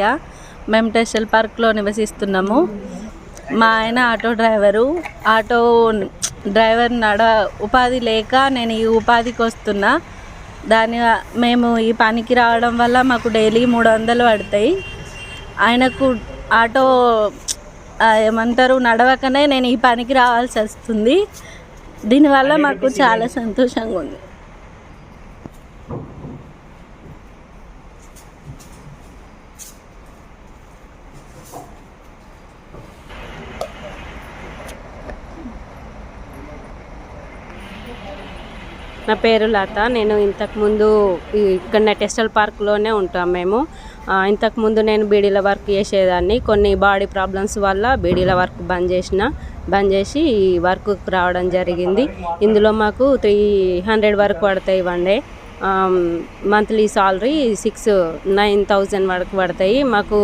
Yeah మేము టెస్టల్ పార్క్లో నివసిస్తున్నాము. మా ఆయన ఆటో డ్రైవరు. ఆటో డ్రైవర్ నడ ఉపాధి లేక నేను ఈ ఉపాధికి వస్తున్నా. దాని మేము ఈ పనికి రావడం వల్ల మాకు డైలీ మూడు వందలు పడతాయి. ఆయనకు ఆటో ఏమంటారు నడవకనే నేను ఈ పనికి రావాల్సి వస్తుంది. దీనివల్ల మాకు చాలా సంతోషంగా ఉంది. నా పేరు లత. నేను ఇంతకుముందు ఇక్కడ టెస్టల్ పార్క్లోనే ఉంటాం మేము. ఇంతకుముందు నేను బీడీల వర్క్ చేసేదాన్ని. కొన్ని బాడీ ప్రాబ్లమ్స్ వల్ల బీడీల వర్క్ బంద్ చేసిన బంద్ చేసి ఈ వర్క్కి రావడం జరిగింది. ఇందులో మాకు త్రీ హండ్రెడ్ వరకు పడతాయి one day. Monthly salary six nine thousand వరకు పడతాయి. మాకు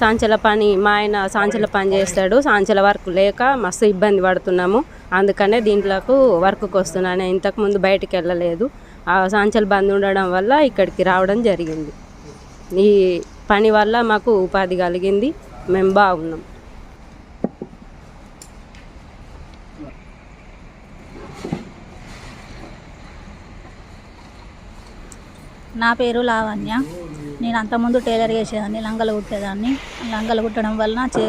సాంచల పని మా ఆయన సాంచల పని చేస్తాడు. సాంచల వర్క్ లేక మస్తు ఇబ్బంది పడుతున్నాము. అందుకనే దీంట్లోకి వర్క్కి వస్తున్నాను. ఇంతకుముందు బయటికి వెళ్ళలేదు. ఆ సాంచల్ బంద్ ఉండడం వల్ల ఇక్కడికి రావడం జరిగింది. ఈ పని వల్ల మాకు ఉపాధి కలిగింది. మేము బాగున్నాం. నా పేరు లావణ్య. నేను అంతకుముందు టైలర్ చేసేదాన్ని లంగలు కుట్టేదాన్ని. లంగలు కుట్టడం వలన చే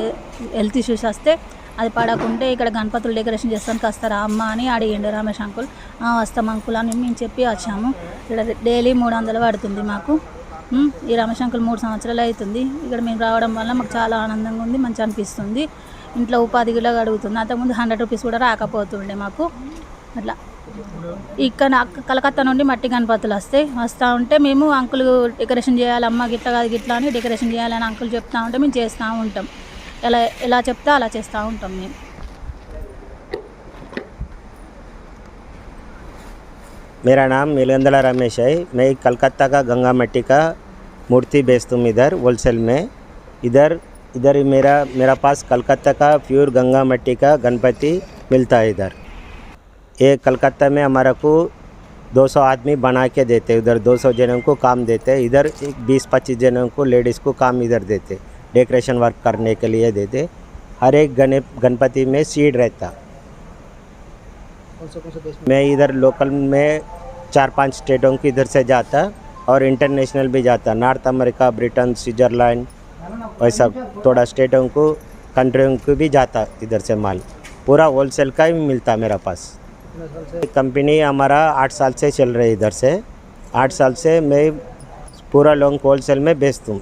హెల్త్ ఇష్యూస్ వస్తే అది పడకుంటే ఇక్కడ గణపతులు డెకరేషన్ చేస్తానికి వస్తారా అమ్మ అని అడిగిండు రమేష్ అంకుల్. వస్తాం అంకుల్ అని మేము చెప్పి వచ్చాము. ఇక్కడ డైలీ మూడు వందలు పడుతుంది మాకు. ఈ రమేష్ అంకుల్ మూడు సంవత్సరాలు అవుతుంది. ఇక్కడ మేము రావడం వల్ల మాకు చాలా ఆనందంగా ఉంది మంచి అనిపిస్తుంది. ఇంట్లో ఉపాధి కూడా అడుగుతుంది అంతకుముందు హండ్రెడ్ రూపీస్ కూడా రాకపోతుండే మాకు. అట్లా. ఇక్కడ కలకత్తా నుండి మట్టి గణపతులు వస్తాయి వస్తూ ఉంటే మేము అంకుల్ డెకరేషన్ చేయాలి అమ్మ గిట్ల కాదు గిట్లా అని డెకరేషన్ చేయాలని అంకుల్ చెప్తా ఉంటే మేము చేస్తూ ఉంటాం. ఎలా ఎలా చెప్తే అలా చేస్తూ ఉంటాం మేము मेरा नाम नीलेंद्र रमेश है मैं कलकत्ता का गंगा मट्टी का मूर्ति बेचता हूँ इधर होलसेल में इधर इधर मेरा मेरा पास कलकत्ता का प्योर गंगा मट्टी का गणपति मिलता है इधर ये कलकत्ता में हमारा को 200 आदमी बना के देते हैं उधर 200 जनों को काम देते हैं इधर एक 20-25 जनों को लेडीज़ को काम इधर देते डेकोरेशन वर्क करने के लिए देते हर एक गणे गणपति में सीड रहता। मैं? इधर लोकल में चार पाँच स्टेटों की इधर से जाता और इंटरनेशनल भी जाता। नॉर्थ अमेरिका ब्रिटेन स्विट्ज़रलैंड वैसा थोड़ा स्टेटों को कंट्रियों को भी जाता इधर से माल। पूरा होलसेल का ही मिलता मेरा पास। कंपनी हमारा आठ साल से चल रही है इधर से। आठ साल से मैं पूरा लॉन्ग होलसेल में बेचता हूँ।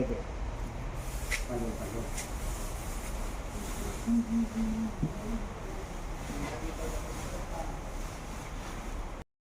出て。うん